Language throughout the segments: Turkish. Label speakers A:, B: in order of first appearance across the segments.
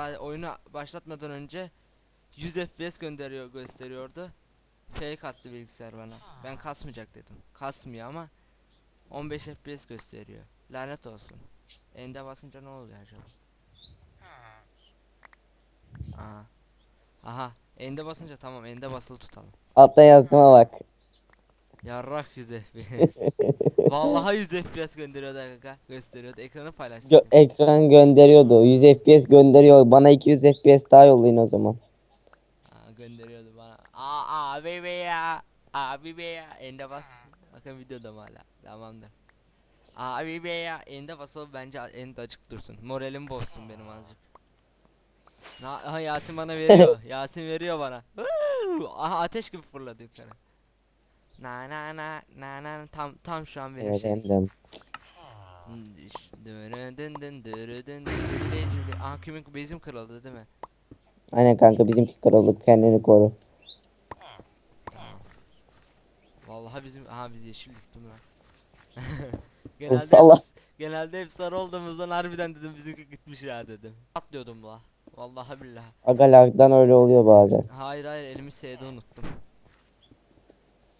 A: daha oyunu başlatmadan önce 100 FPS gönderiyor gösteriyordu. Fake attı bilgisayar bana. Ben kasmayacak dedim. Kasmıyor ama 15 FPS gösteriyor. Lanet olsun. Ende basınca ne oluyor acaba? Aha. Aha. Ende basınca tamam ende basılı tutalım.
B: Altta yazdığıma bak.
A: Yarrak 100 FPS. Vallahi 100 FPS gönderiyordu kanka. Gösteriyordu. Ekranı paylaştı.
B: Gö- ekran gönderiyordu. 100 FPS gönderiyor. Bana 200 FPS daha yollayın o zaman.
A: Aa, gönderiyordu bana. Aa abi be ya. Abi be ya. Ende bas. Bakın videoda mı hala? Tamamdır. Abi be ya. Ende bas o bence ende açık dursun. Moralim bozsun benim azıcık. Na aha, Yasin bana veriyor. Yasin veriyor bana. Aha ateş gibi fırladı yukarı. Na na na na na tam tam şu an benim şey. Dın dın dın dırı dın dın dın. Aha kimin bezim kırıldı değil mi?
B: Aynen kanka bizimki krallık kendini koru.
A: Vallahi bizim aha biz yeşildik değil mi lan? genelde
B: Salak.
A: hep, genelde hep sarı olduğumuzdan harbiden dedim bizimki gitmiş ya dedim. Atlıyordum la. Vallahi billahi.
B: Aga lagdan öyle oluyor bazen.
A: Hayır hayır elimi S'de unuttum.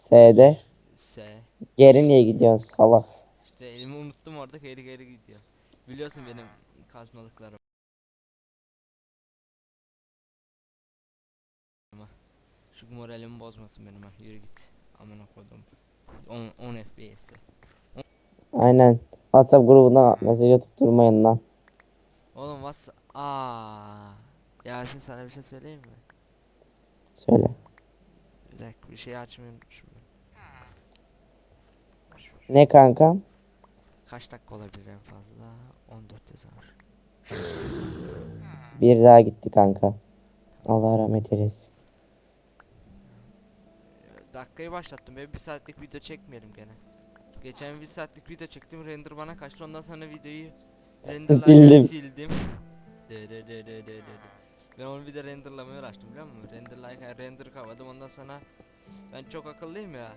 B: S'de.
A: S.
B: Geri niye gidiyorsun salak?
A: İşte elimi unuttum orada geri geri gidiyor. Biliyorsun benim kazmalıklarım. Şu moralimi bozmasın benim ha. Yürü git. Amına koydum. 10 10 FPS'e.
B: Aynen. WhatsApp grubundan mesaj atıp durmayın lan.
A: Oğlum what's Aa. Yasin sana bir şey söyleyeyim mi?
B: Söyle.
A: Bir dakika bir şey. Boş ver.
B: Ne kanka?
A: Kaç dakika olabilir en fazla? 14 yazar.
B: Bir daha gitti kanka. Allah rahmet eylesin.
A: Dakikayı başlattım be bir saatlik video çekmeyelim gene. Geçen bir saatlik video çektim render bana kaçtı ondan sonra videoyu
B: Sildim.
A: sildim. De de de de de de. Ben onu bir de renderlamaya uğraştım biliyor musun? Renderlarken render kavadım ondan sonra ben çok akıllıyım ya.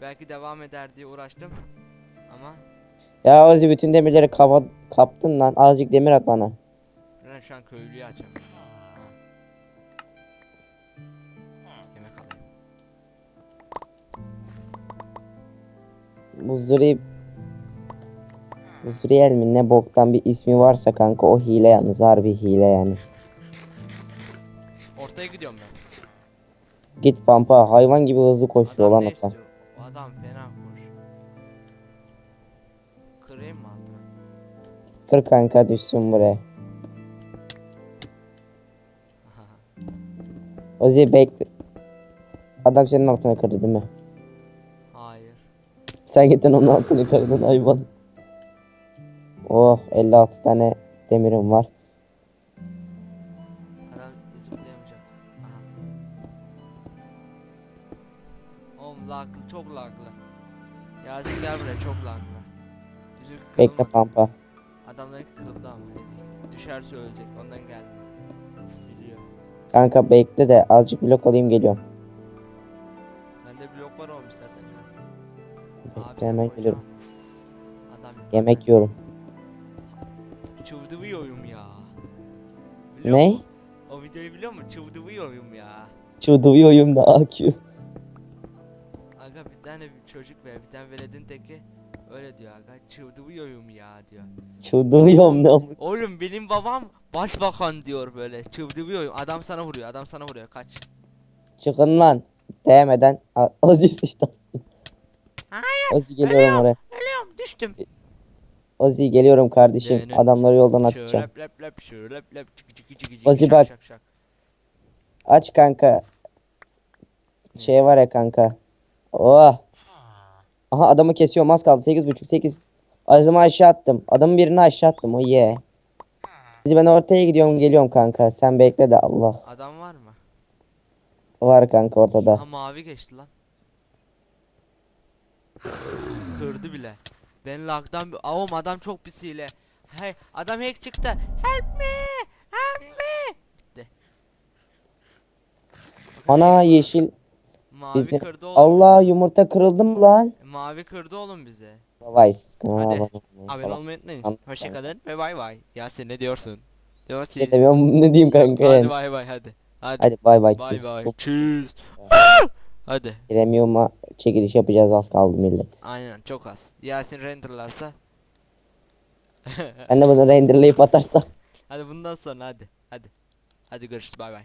A: Belki devam eder diye uğraştım ama
B: Ya Ozi bütün demirleri kapa kaptın lan. Azıcık demir at bana.
A: ben şu an köylüyü açamıyorum. Ha. Yemek alayım.
B: Bu. Bu mi ne boktan bir ismi varsa kanka o hile yalnız harbi hile yani.
A: Ortaya gidiyorum ben.
B: Git pampa hayvan gibi hızlı koşuyor
A: Adam
B: lan
A: ne istiyor? Mı altına?
B: Kır kanka düşsün buraya. Ozi bekle. Adam senin altına kırdı değil mi?
A: Hayır.
B: Sen gittin onun altını kırdın hayvan. Oh 56 tane demirim var.
A: Adam zıplayamayacak. Aha. Oğlum laglı çok laglı. Yasin gel buraya çok laglı. Bizim
B: Bekle pampa.
A: Adamların kırıldı ama ezik. Düşerse ölecek ondan geldi. Biliyor.
B: Kanka bekle de azıcık blok alayım geliyorum.
A: Bende blok var oğlum istersen.
B: Bekle hemen geliyorum.
A: Adam
B: Yemek yiyorum.
A: çıvdıvıyorum ya. Biliyor
B: Ne?
A: musun? O videoyu biliyor musun? Çıvdıvıyorum ya.
B: Çıldırıyorum da AQ.
A: Aga bir tane bir çocuk ve bir tane veledin teki öyle diyor aga çıvdıvıyorum ya diyor.
B: Çıldırıyorum da.
A: Oğlum benim babam başbakan diyor böyle çıvdıvıyorum. Adam sana vuruyor adam sana vuruyor kaç.
B: Çıkın lan. Değmeden. A- Ozi sıçtı. Ozi geliyorum oraya.
A: Ölüyorum düştüm.
B: Ozi geliyorum kardeşim.
A: Dönün.
B: Adamları yoldan atacağım.
A: Şöyle lep lep şöyle lep lep çıkı çıkı çıkı çıkı
B: Ozi
A: şak
B: bak.
A: şak şak.
B: Aç kanka. Şey var ya kanka. Oh. Aha adamı kesiyorum az kaldı. 8.5 8. Azımı aşağı attım. Adamın birini aşağı attım. O ye. Biz ben ortaya gidiyorum geliyorum kanka. Sen bekle de Allah.
A: Adam var mı?
B: Var kanka ortada.
A: Ha mavi geçti lan. Kırdı bile. Ben lagdan avom adam çok pis hile. Hey adam hack çıktı. Help me! Help me! Bitti.
B: Ana yeşil.
A: Mavi
B: Bizim...
A: kırdı oğlum.
B: Allah yumurta kırıldı mı lan?
A: Mavi kırdı oğlum bize.
B: Kanala
A: Hadi
B: abone olmayı
A: unutmayın. Hoşçakalın ve bay bay. Ya sen ne diyorsun? Yok
B: Bir şey demiyorum ne diyeyim kanka
A: Hadi
B: yani.
A: bay bay hadi. Hadi.
B: Hadi bay bay.
A: Bay bay. Cheers. Hadi.
B: Premium'a çekiliş yapacağız az kaldı millet.
A: Aynen çok az. Yasin renderlarsa.
B: Sen de bunu renderlayıp atarsan.
A: hadi bundan sonra hadi. Hadi. Hadi görüşürüz bay bay.